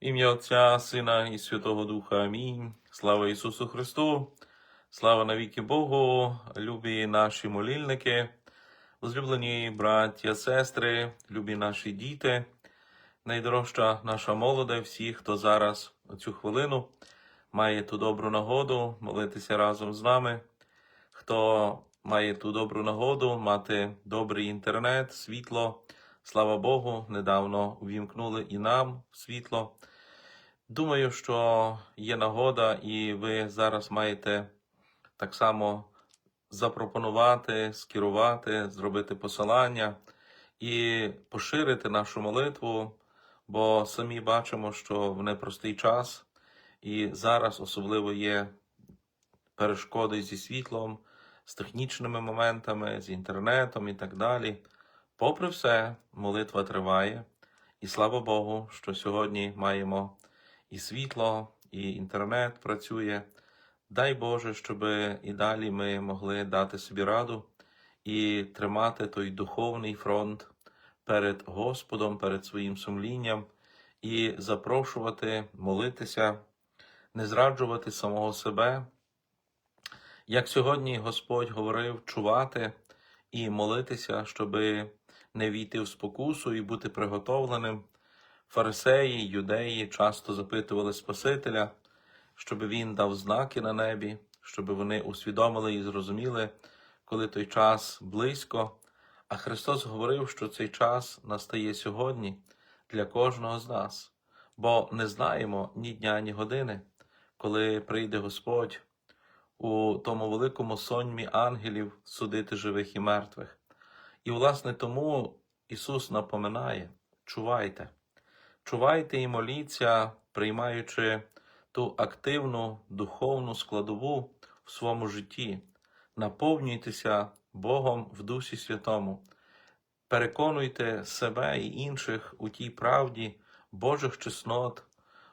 Ім'я Отця, Сина і Святого Духа. Амінь. Слава Ісусу Христу, слава навіки Богу, любі наші молільники, возлюблені браття, сестри, любі наші діти, найдорожча наша молоде, всі, хто зараз у цю хвилину має ту добру нагоду молитися разом з нами, хто має ту добру нагоду мати добрий інтернет, світло. Слава Богу, недавно увімкнули і нам світло. Думаю, що є нагода, і ви зараз маєте так само запропонувати, скерувати, зробити посилання і поширити нашу молитву, бо самі бачимо, що в непростий час, і зараз особливо є перешкоди зі світлом, з технічними моментами, з інтернетом і так далі. Попри все, молитва триває, і слава Богу, що сьогодні маємо і світло, і інтернет працює. Дай Боже, щоб і далі ми могли дати собі раду і тримати той духовний фронт перед Господом, перед своїм сумлінням, і запрошувати, молитися, не зраджувати самого себе. Як сьогодні Господь говорив, чувати і молитися, щоби не війти в спокусу і бути приготовленим. Фарисеї, юдеї часто запитували Спасителя, щоб він дав знаки на небі, щоб вони усвідомили і зрозуміли, коли той час близько. А Христос говорив, що цей час настає сьогодні для кожного з нас, бо не знаємо ні дня, ні години, коли прийде Господь у тому великому сонмі ангелів судити живих і мертвих. І, власне, тому Ісус напоминає: чувайте, чувайте і моліться, приймаючи ту активну духовну складову в своєму житті, наповнюйтеся Богом в Дусі Святому, переконуйте себе і інших у тій правді Божих чеснот,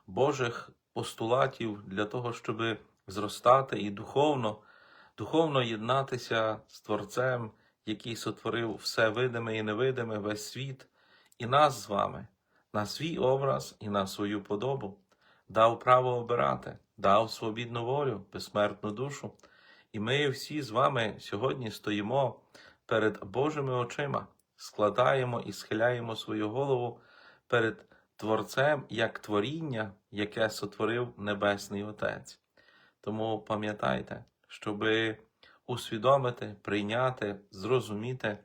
Божих постулатів для того, щоб зростати і духовно, духовно єднатися з Творцем який сотворив все видиме і невидиме, весь світ, і нас з вами, на свій образ і на свою подобу, дав право обирати, дав свобідну волю, безсмертну душу. І ми всі з вами сьогодні стоїмо перед Божими очима, складаємо і схиляємо свою голову перед Творцем як творіння, яке сотворив Небесний Отець. Тому пам'ятайте, щоби усвідомити, прийняти, зрозуміти,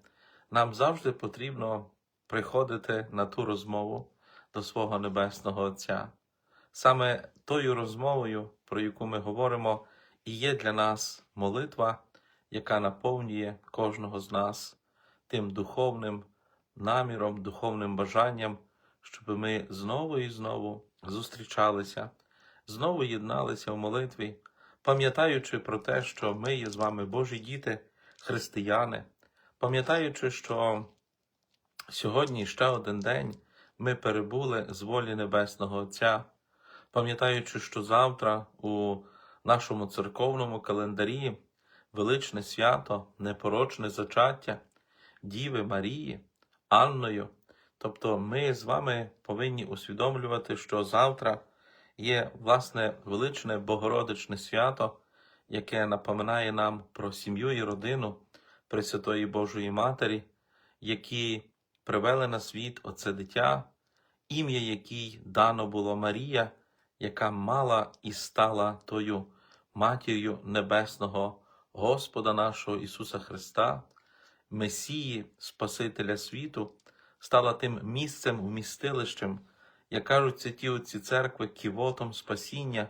нам завжди потрібно приходити на ту розмову до свого Небесного Отця. Саме тою розмовою, про яку ми говоримо, і є для нас молитва, яка наповнює кожного з нас тим духовним наміром, духовним бажанням, щоб ми знову і знову зустрічалися, знову єдналися в молитві пам'ятаючи про те, що ми є з вами Божі діти, християни, пам'ятаючи, що сьогодні ще один день ми перебули з волі Небесного Отця, пам'ятаючи, що завтра у нашому церковному календарі величне свято, непорочне зачаття Діви Марії, Анною. Тобто ми з вами повинні усвідомлювати, що завтра є власне величне Богородичне свято, яке напоминає нам про сім'ю і родину Пресвятої Божої Матері, які привели на світ оце дитя, ім'я якій дано було Марія, яка мала і стала тою матір'ю Небесного Господа нашого Ісуса Христа, Месії, Спасителя світу, стала тим місцем, вмістилищем як кажуть святі отці церкви, ківотом спасіння,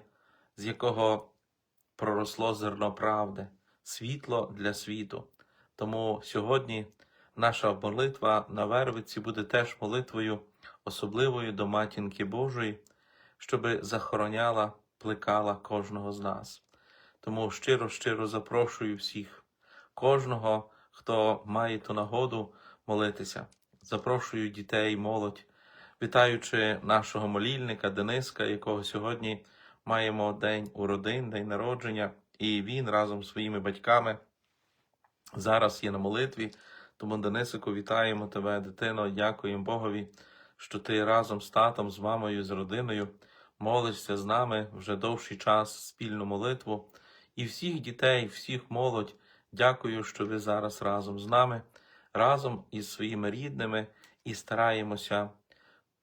з якого проросло зерно правди, світло для світу. Тому сьогодні наша молитва на Вервиці буде теж молитвою особливою до матінки Божої, щоби захороняла, плекала кожного з нас. Тому щиро, щиро запрошую всіх, кожного, хто має ту нагоду молитися. Запрошую дітей, молодь вітаючи нашого молільника Дениска, якого сьогодні маємо день у родин, день народження, і він разом з своїми батьками зараз є на молитві. Тому, Денисику, вітаємо тебе, дитино, дякуємо Богові, що ти разом з татом, з мамою, з родиною молишся з нами вже довший час спільну молитву. І всіх дітей, всіх молодь, дякую, що ви зараз разом з нами, разом із своїми рідними і стараємося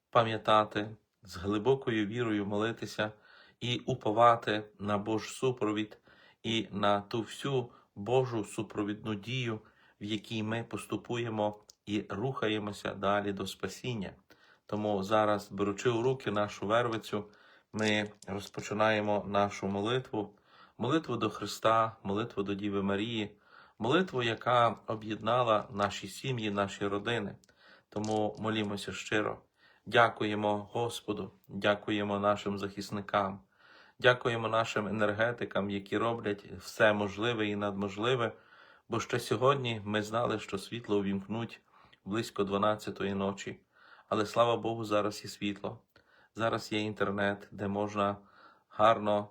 пам'ятати, з глибокою вірою молитися і уповати на Божий супровід і на ту всю Божу супровідну дію, в якій ми поступуємо і рухаємося далі до спасіння. Тому зараз, беручи у руки нашу вервицю, ми розпочинаємо нашу молитву, молитву до Христа, молитву до Діви Марії, молитву, яка об'єднала наші сім'ї, наші родини. Тому молімося щиро. Дякуємо Господу, дякуємо нашим захисникам, дякуємо нашим енергетикам, які роблять все можливе і надможливе, бо ще сьогодні ми знали, що світло увімкнуть близько 12-ї ночі. Але слава Богу, зараз є світло. Зараз є інтернет, де можна гарно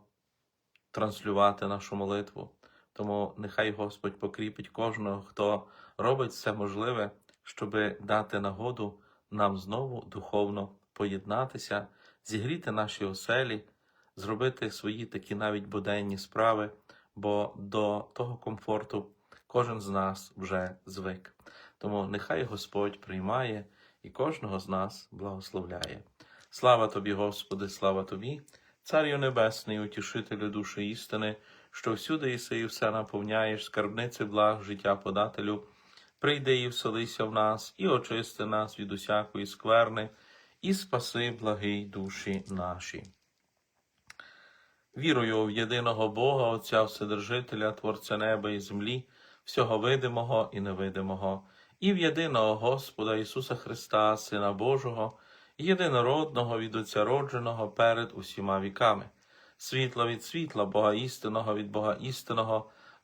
транслювати нашу молитву. Тому нехай Господь покріпить кожного, хто робить все можливе, щоб дати нагоду нам знову духовно поєднатися, зігріти наші оселі, зробити свої такі навіть буденні справи, бо до того комфорту кожен з нас вже звик. Тому нехай Господь приймає і кожного з нас благословляє. Слава тобі, Господи, слава тобі, Царю Небесний, утішителю душі істини, що всюди єси і все наповняєш, скарбниці благ, життя подателю. Прийди і вселися в нас, і очисти нас від усякої скверни, і спаси благий душі наші. Вірую в єдиного Бога, Отця Вседержителя, Творця неба і землі, всього видимого і невидимого, і в єдиного Господа Ісуса Христа, Сина Божого, єдинородного від Отця родженого перед усіма віками, світла від світла, Бога істинного від Бога істинного,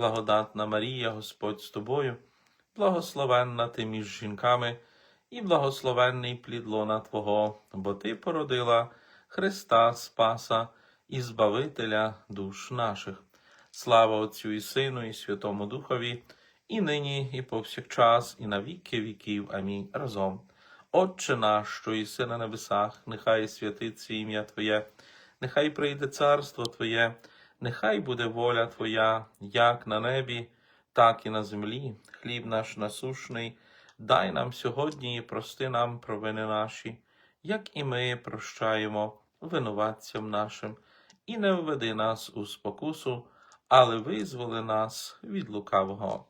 благодатна Марія, Господь з тобою, благословенна ти між жінками, і благословенний плід лона Твого, бо Ти породила Христа Спаса і Збавителя душ наших. Слава Отцю і Сину, і Святому Духові, і нині, і повсякчас, і на віки віків. Амінь. Разом. Отче наш, що єси на небесах, нехай святиться ім'я Твоє, нехай прийде царство Твоє, нехай буде воля Твоя, як на небі, так і на землі. Хліб наш насушний, дай нам сьогодні і прости нам провини наші, як і ми прощаємо винуватцям нашим, і не введи нас у спокусу, але визволи нас від лукавого.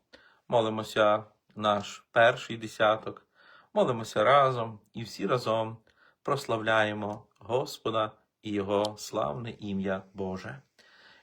Молимося наш перший десяток, молимося разом і всі разом прославляємо Господа і Його славне ім'я Боже.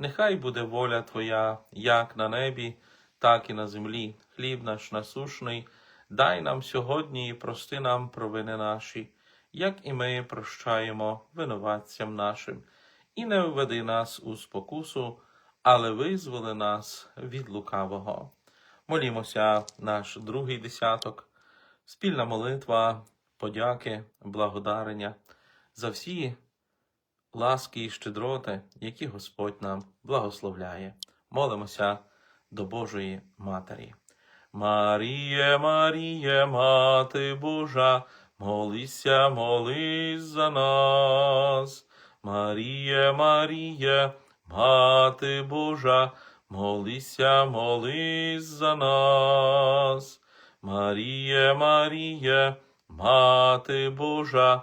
нехай буде воля Твоя, як на небі, так і на землі. Хліб наш насушний, дай нам сьогодні і прости нам провини наші, як і ми прощаємо винуватцям нашим, і не введи нас у спокусу, але визволи нас від лукавого. Молімося наш другий десяток, спільна молитва, подяки, благодарення за всі ласки і щедроти, які Господь нам благословляє. Молимося до Божої Матері. Маріє, Маріє, Мати Божа, молися, молись за нас. Маріє, Маріє, Мати Божа, молися, молись за нас. Маріє, Маріє, Мати Божа,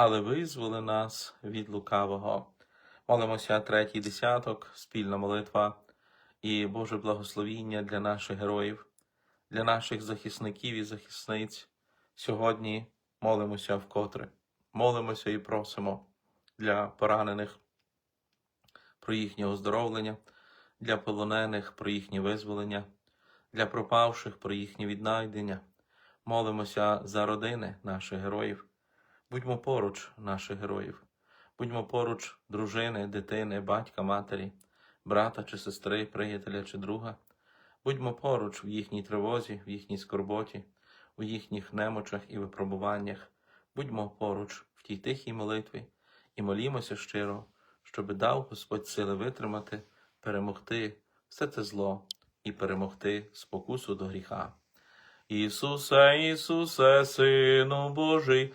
але визволи нас від лукавого. Молимося третій десяток, спільна молитва і Боже благословіння для наших героїв, для наших захисників і захисниць. Сьогодні молимося вкотре. Молимося і просимо для поранених про їхнє оздоровлення, для полонених про їхнє визволення, для пропавших про їхнє віднайдення. Молимося за родини наших героїв. Будьмо поруч наших героїв. Будьмо поруч дружини, дитини, батька, матері, брата чи сестри, приятеля чи друга. Будьмо поруч в їхній тривозі, в їхній скорботі, у їхніх немочах і випробуваннях. Будьмо поруч в тій тихій молитві і молімося щиро, щоби дав Господь сили витримати, перемогти все це зло і перемогти спокусу до гріха. Ісусе, Ісусе, Сину Божий,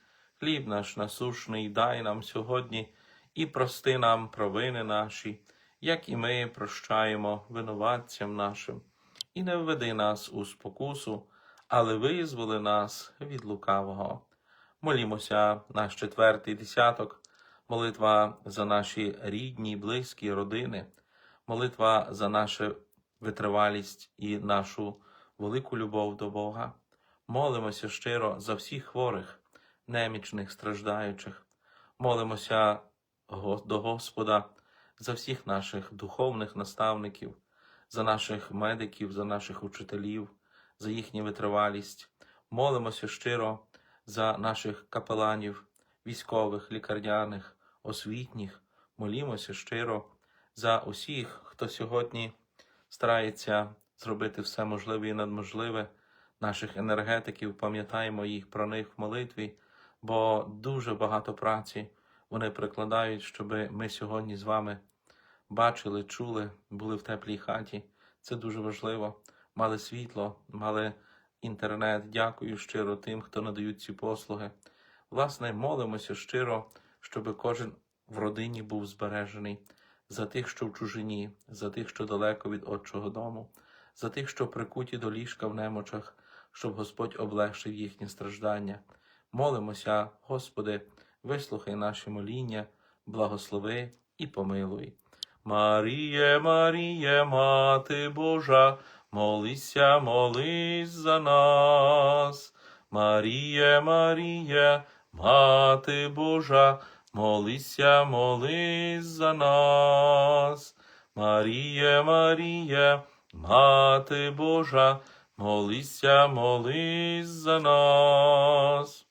Хліб наш насушний дай нам сьогодні і прости нам провини наші, як і ми прощаємо винуватцям нашим. І не введи нас у спокусу, але визволи нас від лукавого. Молімося наш четвертий десяток, молитва за наші рідні, близькі родини, молитва за нашу витривалість і нашу велику любов до Бога. Молимося щиро за всіх хворих, немічних, страждаючих. Молимося до Господа за всіх наших духовних наставників, за наших медиків, за наших учителів, за їхню витривалість. Молимося щиро за наших капеланів, військових, лікарняних, освітніх. Молімося щиро за усіх, хто сьогодні старається зробити все можливе і надможливе. Наших енергетиків, пам'ятаємо їх про них в молитві, бо дуже багато праці вони прикладають, щоб ми сьогодні з вами бачили, чули, були в теплій хаті. Це дуже важливо. Мали світло, мали інтернет. Дякую щиро тим, хто надають ці послуги. Власне, молимося щиро, щоб кожен в родині був збережений за тих, що в чужині, за тих, що далеко від отчого дому, за тих, що прикуті до ліжка в немочах, щоб Господь облегшив їхнє страждання. Молимося, Господи, вислухай наші моління, благослови і помилуй. Маріє, Маріє, Мати Божа, молися, молись за нас. Маріє, Маріє, Мати Божа, молися, молись за нас. Маріє, Маріє, Мати Божа, молися, молись за нас.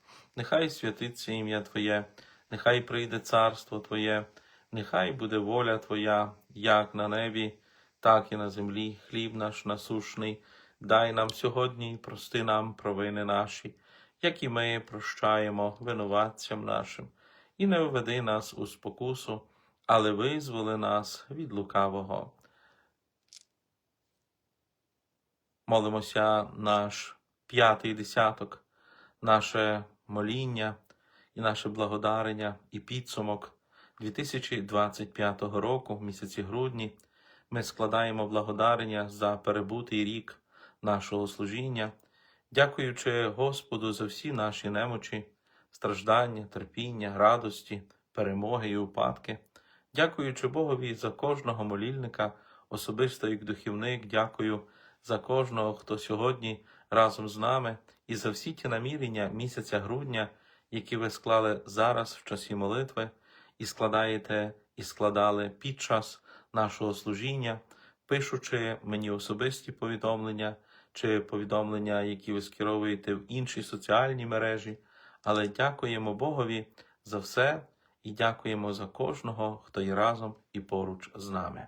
нехай святиться ім'я Твоє, нехай прийде царство Твоє, нехай буде воля Твоя, як на небі, так і на землі. Хліб наш насушний, дай нам сьогодні і прости нам провини наші, як і ми прощаємо винуватцям нашим, і не введи нас у спокусу, але визволи нас від лукавого. Молимося наш п'ятий десяток, наше моління і наше благодарення і підсумок 2025 року, в місяці грудні. Ми складаємо благодарення за перебутий рік нашого служіння, дякуючи Господу за всі наші немочі, страждання, терпіння, радості, перемоги і упадки, дякуючи Богові за кожного молільника, особисто як духівник, дякую за кожного, хто сьогодні разом з нами, і за всі ті намірення місяця грудня, які ви склали зараз в часі молитви, і складаєте і складали під час нашого служіння, пишучи мені особисті повідомлення чи повідомлення, які ви скеровуєте в інші соціальні мережі. Але дякуємо Богові за все і дякуємо за кожного, хто є разом і поруч з нами.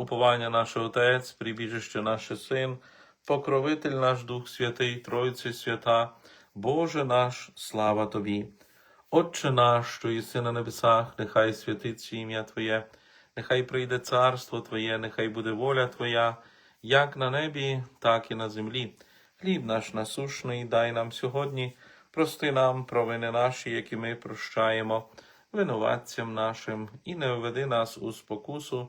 Уповання наш Отець, прибіжище наше Син, покровитель наш Дух Святий, Тройці свята, Боже наш, слава Тобі. Отче наш, що єси на небесах, нехай святиться ім'я Твоє, нехай прийде царство Твоє, нехай буде воля Твоя, як на небі, так і на землі. Хліб наш насушний дай нам сьогодні, прости нам провини наші, які ми прощаємо, винуватцям нашим, і не введи нас у спокусу,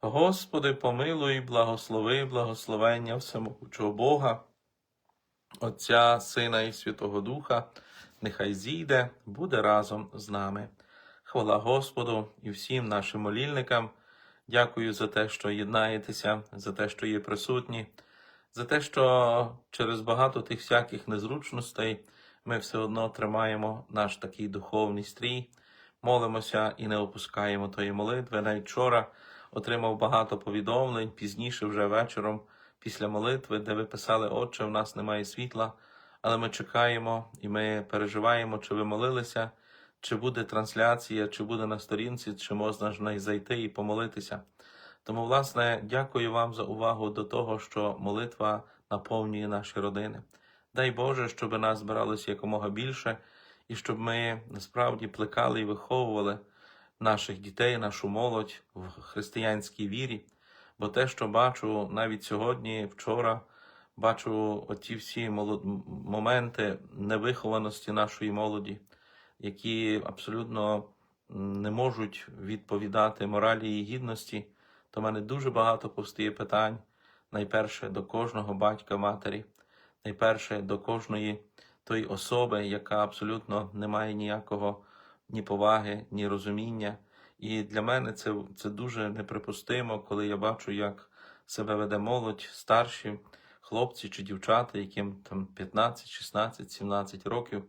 Господи, помилуй, благослови, благословення всемогучого Бога, Отця, Сина і Святого Духа, нехай зійде, буде разом з нами. Хвала Господу і всім нашим молільникам. Дякую за те, що єднаєтеся, за те, що є присутні, за те, що через багато тих всяких незручностей ми все одно тримаємо наш такий духовний стрій, молимося і не опускаємо тої молитви. Навіть вчора отримав багато повідомлень, пізніше, вже вечором, після молитви, де ви писали, Отче, в нас немає світла, але ми чекаємо і ми переживаємо, чи ви молилися, чи буде трансляція, чи буде на сторінці, чи можна ж неї зайти і помолитися. Тому, власне, дякую вам за увагу до того, що молитва наповнює наші родини. Дай Боже, щоб нас збиралося якомога більше, і щоб ми насправді плекали і виховували наших дітей, нашу молодь в християнській вірі. Бо те, що бачу навіть сьогодні, вчора, бачу оті всі молод... моменти невихованості нашої молоді, які абсолютно не можуть відповідати моралі і гідності, то в мене дуже багато повстає питань. Найперше до кожного батька матері, найперше до кожної тої особи, яка абсолютно не має ніякого ні поваги, ні розуміння. І для мене це, це дуже неприпустимо, коли я бачу, як себе веде молодь, старші хлопці чи дівчата, яким там 15, 16, 17 років.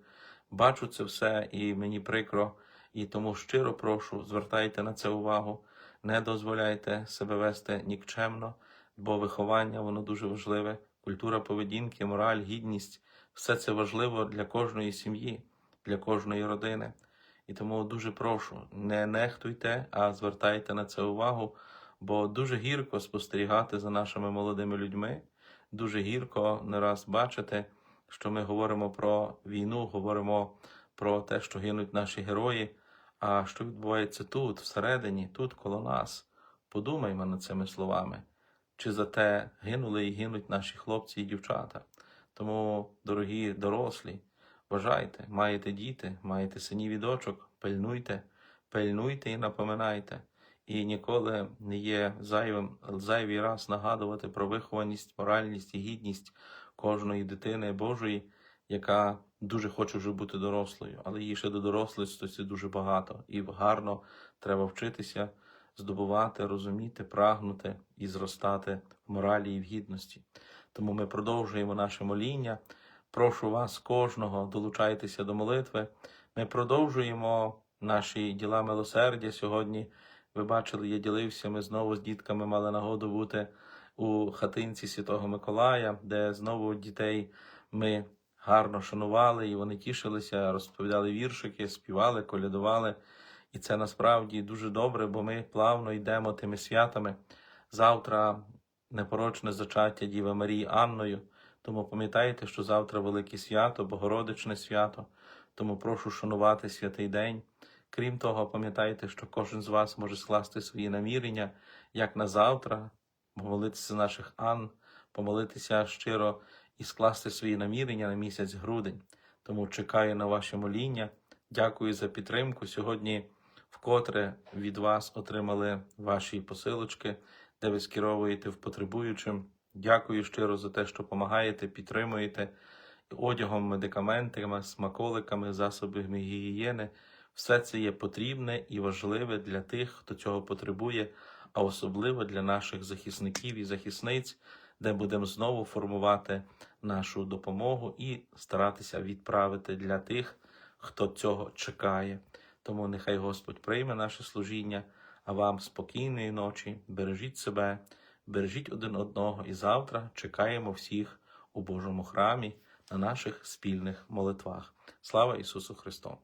Бачу це все, і мені прикро, і тому щиро прошу, звертайте на це увагу, не дозволяйте себе вести нікчемно, бо виховання воно дуже важливе. Культура поведінки, мораль, гідність все це важливо для кожної сім'ї, для кожної родини. І тому дуже прошу, не нехтуйте, а звертайте на це увагу, бо дуже гірко спостерігати за нашими молодими людьми. Дуже гірко не раз бачити, що ми говоримо про війну, говоримо про те, що гинуть наші герої. А що відбувається тут, всередині, тут коло нас? Подумаймо над цими словами. Чи за те гинули і гинуть наші хлопці і дівчата? Тому, дорогі дорослі, Бажайте, маєте діти, маєте синів і дочок, пильнуйте, пильнуйте і напоминайте. І ніколи не є зайвим зайвий раз нагадувати про вихованість, моральність і гідність кожної дитини Божої, яка дуже хоче вже бути дорослою, але їй ще до дорослості дуже багато. І гарно треба вчитися, здобувати, розуміти, прагнути і зростати в моралі і в гідності. Тому ми продовжуємо наше моління. Прошу вас, кожного, долучайтеся до молитви. Ми продовжуємо наші діла милосердя. Сьогодні ви бачили, я ділився. Ми знову з дітками мали нагоду бути у хатинці Святого Миколая, де знову дітей ми гарно шанували, і вони тішилися, розповідали віршики, співали, колядували. І це насправді дуже добре, бо ми плавно йдемо тими святами. Завтра непорочне зачаття Діви Марії Анною. Тому пам'ятайте, що завтра велике свято, Богородичне свято, тому прошу шанувати святий день. Крім того, пам'ятайте, що кожен з вас може скласти свої намірення як на завтра, помолитися наших Ан, помолитися щиро і скласти свої намірення на місяць грудень. Тому чекаю на ваше моління. Дякую за підтримку. Сьогодні вкотре від вас отримали ваші посилочки, де ви скеровуєте в потребуючим. Дякую щиро за те, що допомагаєте, підтримуєте одягом, медикаментами, смаколиками, засобами гігієни. Все це є потрібне і важливе для тих, хто цього потребує, а особливо для наших захисників і захисниць, де будемо знову формувати нашу допомогу і старатися відправити для тих, хто цього чекає. Тому нехай Господь прийме наше служіння, а вам спокійної ночі, бережіть себе. Бережіть один одного і завтра чекаємо всіх у Божому храмі на наших спільних молитвах. Слава Ісусу Христу!